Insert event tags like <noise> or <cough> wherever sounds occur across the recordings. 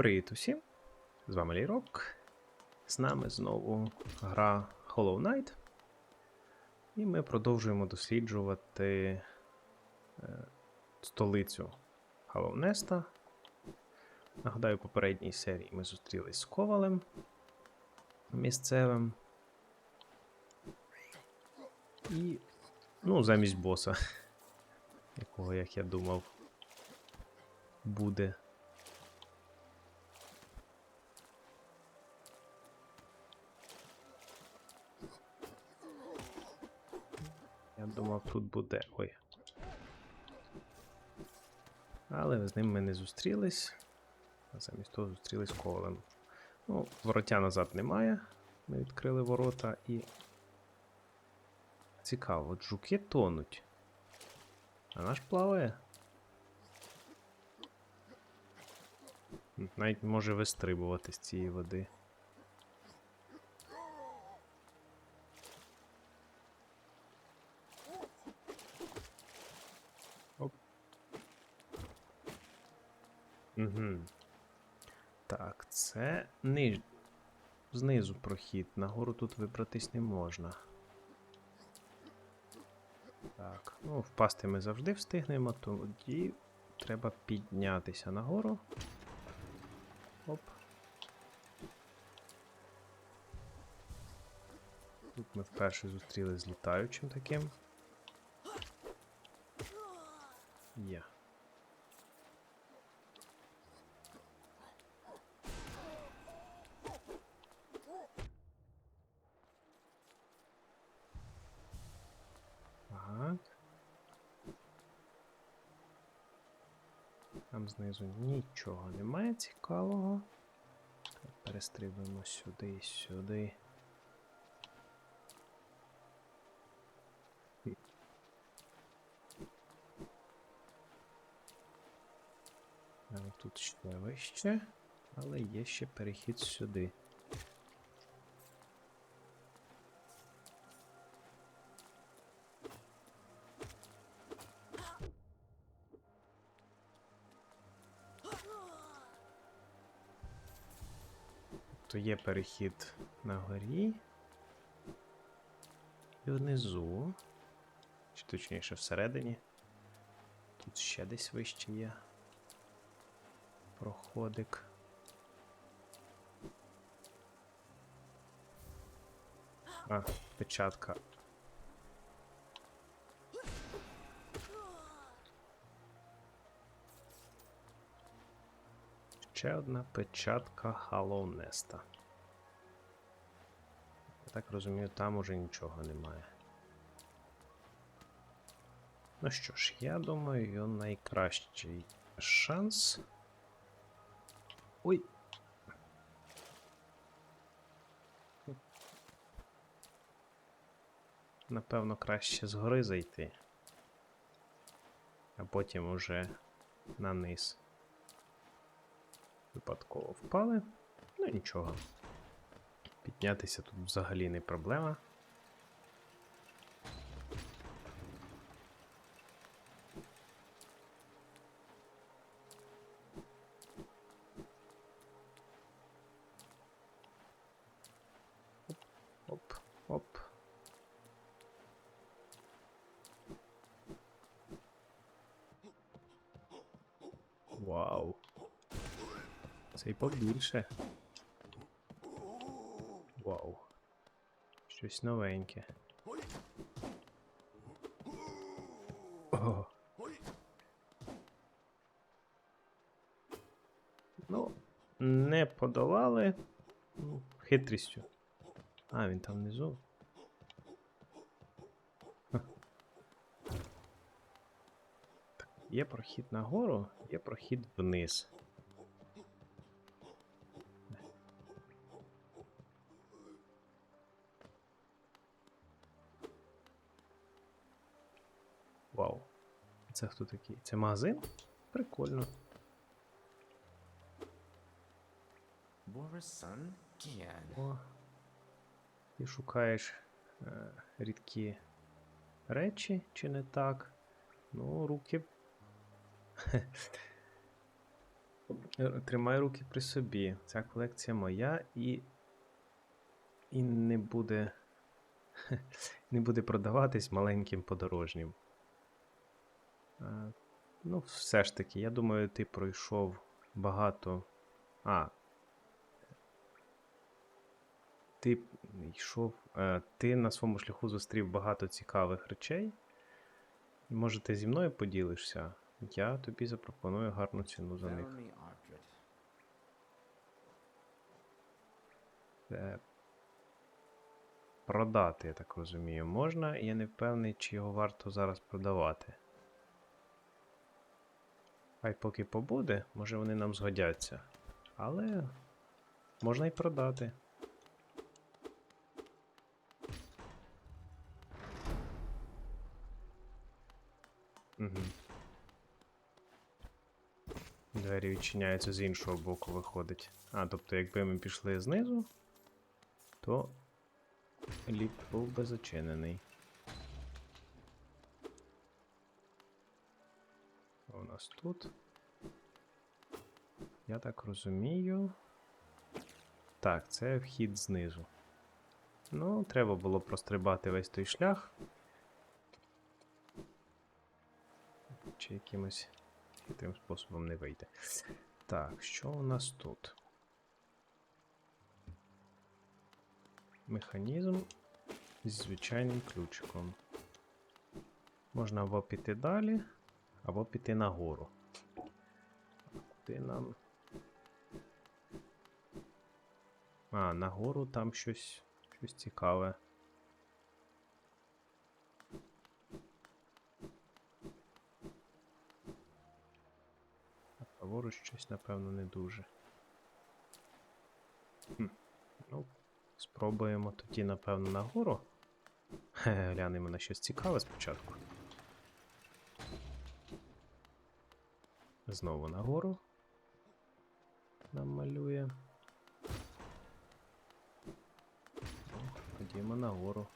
Привіт усім! З вами Лірок. З нами знову гра Hollow Knight. І ми продовжуємо досліджувати е, столицю Халовнеста. Нагадаю, в попередній серії ми зустрілись з Ковалем місцевим. І, ну, замість боса, <laughs> якого, як я думав, буде. Я думав, тут буде. Ой. Але з ним ми не зустрілись. Замість того зустрілись з Ковалем. Ну, вороття назад немає. Ми відкрили ворота і. Цікаво, от жуки тонуть. А наш плаває. Навіть може вистрибувати з цієї води. Оп. Угу. Так, це ниж... знизу прохід. Нагору тут вибратись не можна. Так, ну, впасти ми завжди встигнемо, тоді треба піднятися нагору. Оп. Тут ми вперше зустріли з літаючим таким. Є. Так. Там знизу нічого немає цікавого. Перестрибуємо сюди і сюди. Тут ще вище, але є ще перехід сюди. Є перехід на горі. І внизу. Чи точніше всередині. Тут ще десь вище є. Проходик. А, печатка. Ще одна печатка Халлоунеста. Я так розумію, там уже нічого немає. Ну що ж, я думаю, найкращий шанс. Ой. Напевно, краще згори зайти. А потім уже на низ. Випадково впали. Ну нічого. Піднятися тут взагалі не проблема. Оп, оп. Вау. Це й побільше. Вау. Щось новеньке. О. Ну, не подолали. Ну, хитрістю. А, він там внизу. Є прохід нагору, є прохід вниз. Вау. Це хто такий? Це магазин? Прикольно. Gian. О. Ти шукаєш е, рідкі речі, чи не так? Ну, руки. <laughs> Тримай руки при собі. Ця колекція моя і. І не буде. <laughs> Не буде продаватись маленьким подорожнім. Ну, все ж таки, я думаю, ти пройшов багато. А. Ти йшов. е, Ти на своєму шляху зустрів багато цікавих речей. Може, ти зі мною поділишся? Я тобі запропоную гарну ціну за них. Е, Продати, я так розумію, можна, я не впевнений, чи його варто зараз продавати. Хай поки побуде, може вони нам згодяться. Але можна й продати. Угу. Двері відчиняються з іншого боку, виходить. А, тобто, якби ми пішли знизу, то ліп був би зачинений. Нас тут. Я так розумію. Так, це вхід знизу. Ну, треба було прострибати весь той шлях. Чи якимось хитрим способом не вийде. Так, що у нас тут? Механізм зі звичайним ключиком. Можна або піти далі, або піти нагору. Куди нам. А, нагору там щось, щось цікаве. Праворуч щось, напевно, не дуже. Хм. Ну, спробуємо тоді, напевно, нагору. Хе, глянемо на щось цікаве спочатку. Знову нагору. Нам малює. Ходімо нагору.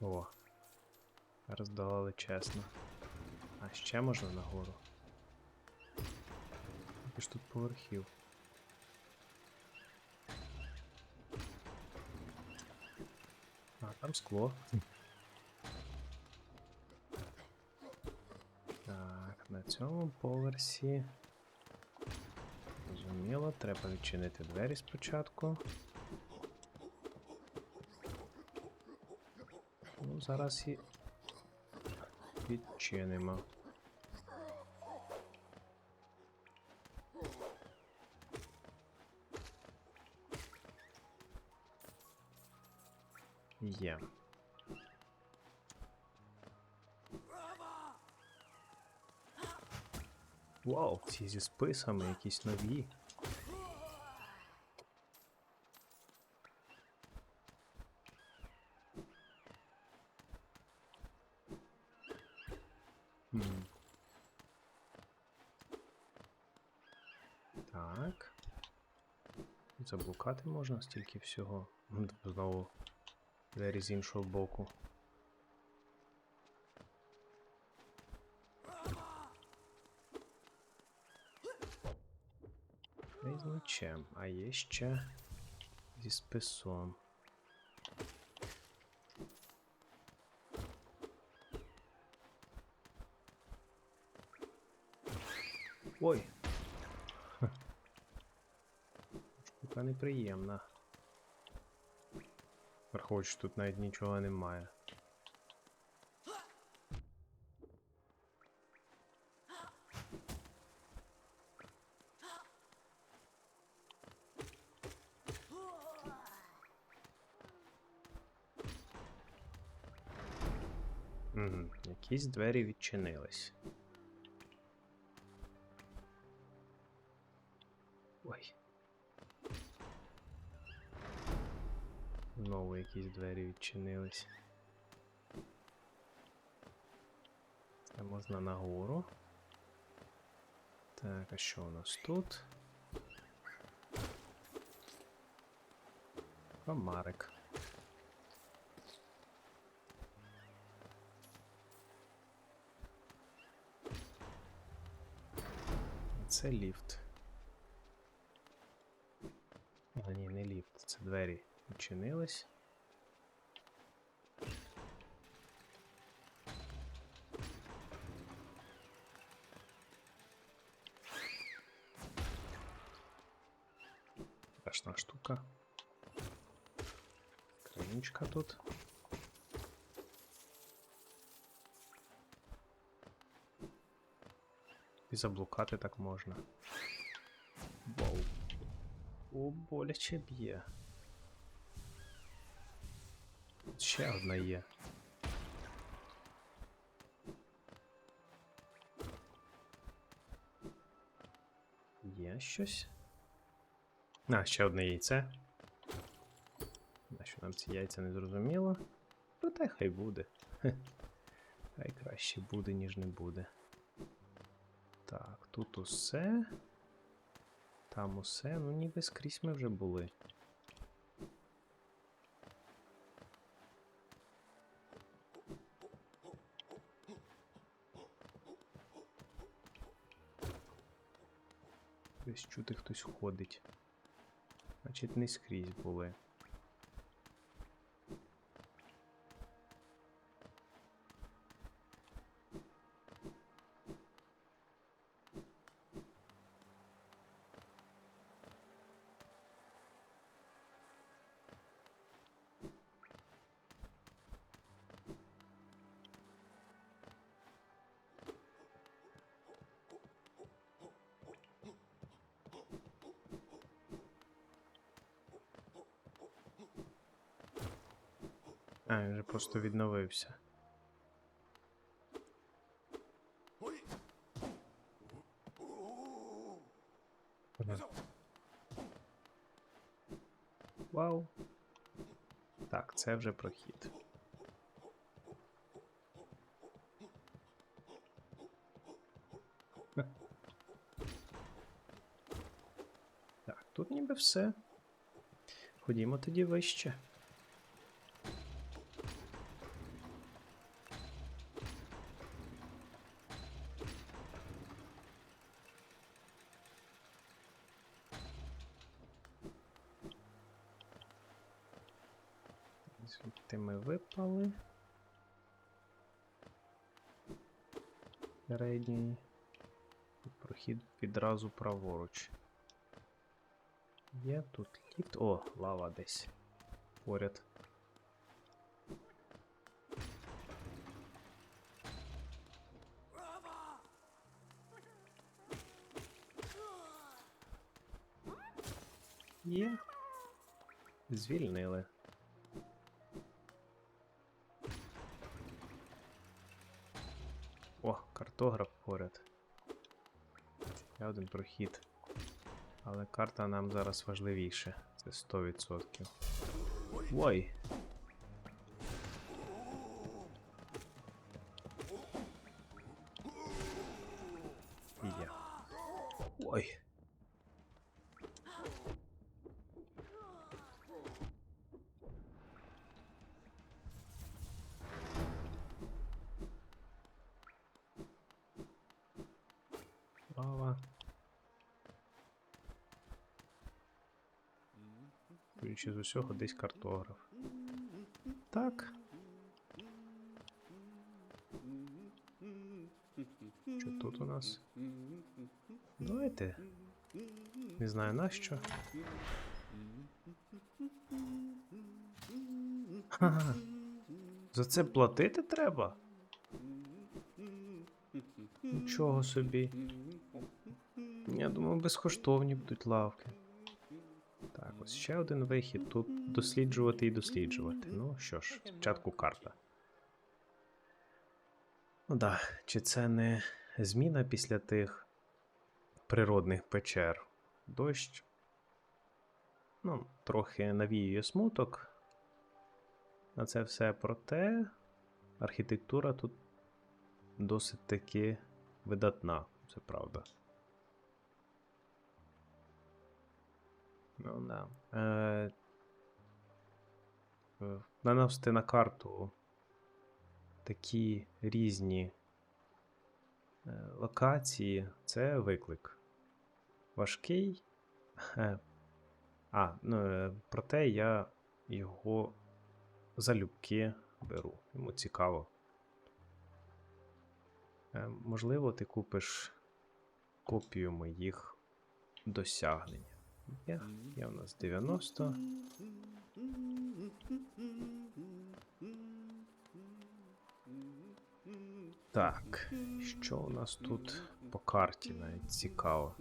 О. Роздавали чесно. Ще можна нагору. Скільки ж тут поверхів. А, там скло. Так, на цьому поверсі. Зрозуміло, треба відчинити двері спочатку. Ну, зараз і відчинимо. Є. Вау, ці зі списами якісь нові. Так. Заблукати можна стільки всього. Знову двері з іншого боку. Не з мечем, а є ще зі списом. Ой. Штука неприємна. Що тут навіть нічого немає. Угу. Якісь двері відчинились. Якісь двері відчинились. Це можна нагору. Так, а що у нас тут? Комарик. Це ліфт. А, ні, не ліфт, це двері відчинились. Страшна штука. Країнчика тут. І заблукати так можна. Вау. О, боляче б'є. Ще одна є. Є щось. А, ще одне яйце. Нащо нам ці яйця не зрозуміло? Проте хай буде. Хай краще буде, ніж не буде. Так, тут усе. Там усе. Ну ніби скрізь ми вже були. Десь чути хтось ходить. Значить, не скрізь були. А, він вже просто відновився. Вау. Так, це вже прохід. Тут ніби все. Ходімо тоді вище. Передній. І Прохід відразу праворуч. Є тут ліфт. О, лава десь. Поряд. Є. Звільнили. О, картограф поряд. Ще один прохід. Але карта нам зараз важливіше. Це 100%. Ой. Є. Ой. Лава. Ключі з усього десь картограф. Так. Що тут у нас? Давайте. Не знаю нащо. Ха-ха. За це платити треба? Нічого собі. Я думав, безкоштовні будуть лавки. Ще один вихід. Тут досліджувати і досліджувати. Ну що ж, спочатку карта. Ну да, чи це не зміна після тих природних печер? Дощ. Ну, трохи навіює смуток. На це все проте архітектура тут досить таки видатна, це правда. Ну да. Е, е, наносити на карту такі різні е, локації це виклик. Важкий. Е, а, ну, проте я його залюбки беру. Йому цікаво. Можливо, ти купиш копію моїх досягнень. Є, є у нас 90. Так, що у нас тут по карті навіть цікаво.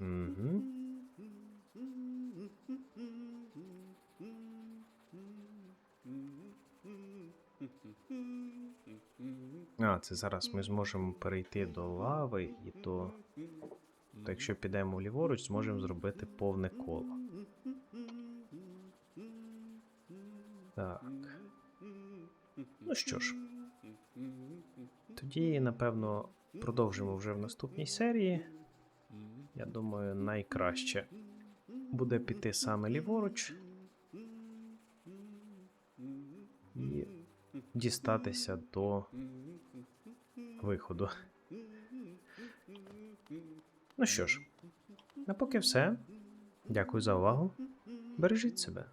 Угу. А, це зараз ми зможемо перейти до лави, і то, якщо підемо ліворуч, зможемо зробити повне коло. Так. Ну що ж, тоді, напевно, продовжимо вже в наступній серії. Я думаю, найкраще буде піти саме ліворуч і дістатися до виходу. Ну що ж, на поки все. Дякую за увагу. Бережіть себе.